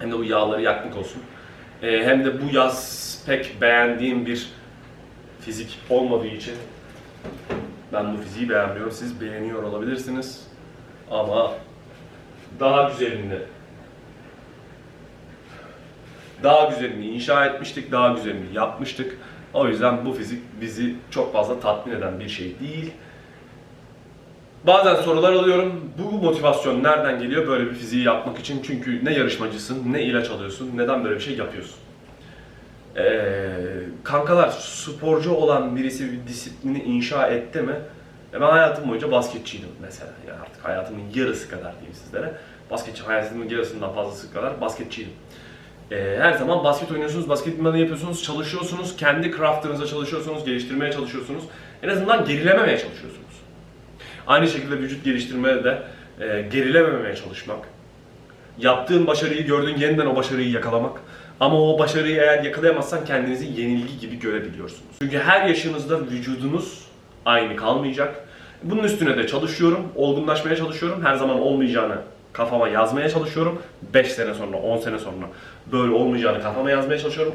Hem de bu yağları yakmak olsun. Ee, hem de bu yaz pek beğendiğim bir fizik olmadığı için ben bu fiziği beğenmiyorum. Siz beğeniyor olabilirsiniz. Ama daha güzelini daha güzelini inşa etmiştik, daha güzelini yapmıştık. O yüzden bu fizik bizi çok fazla tatmin eden bir şey değil. Bazen sorular alıyorum. Bu motivasyon nereden geliyor böyle bir fiziği yapmak için? Çünkü ne yarışmacısın, ne ilaç alıyorsun, neden böyle bir şey yapıyorsun? Ee, kankalar, sporcu olan birisi bir disiplini inşa etti mi? E ben hayatım boyunca basketçiydim mesela. Yani artık hayatımın yarısı kadar diyeyim sizlere. Basketçi hayatımın yarısından fazlası kadar basketçiydim. Ee, her zaman basket oynuyorsunuz, basket yapıyorsunuz, çalışıyorsunuz, kendi craftınıza çalışıyorsunuz, geliştirmeye çalışıyorsunuz. En azından gerilememeye çalışıyorsunuz. Aynı şekilde vücut geliştirmede de e, gerilememeye çalışmak. Yaptığın başarıyı gördüğün yeniden o başarıyı yakalamak. Ama o başarıyı eğer yakalayamazsan kendinizi yenilgi gibi görebiliyorsunuz. Çünkü her yaşınızda vücudunuz aynı kalmayacak. Bunun üstüne de çalışıyorum, olgunlaşmaya çalışıyorum. Her zaman olmayacağını kafama yazmaya çalışıyorum. 5 sene sonra, 10 sene sonra böyle olmayacağını kafama yazmaya çalışıyorum.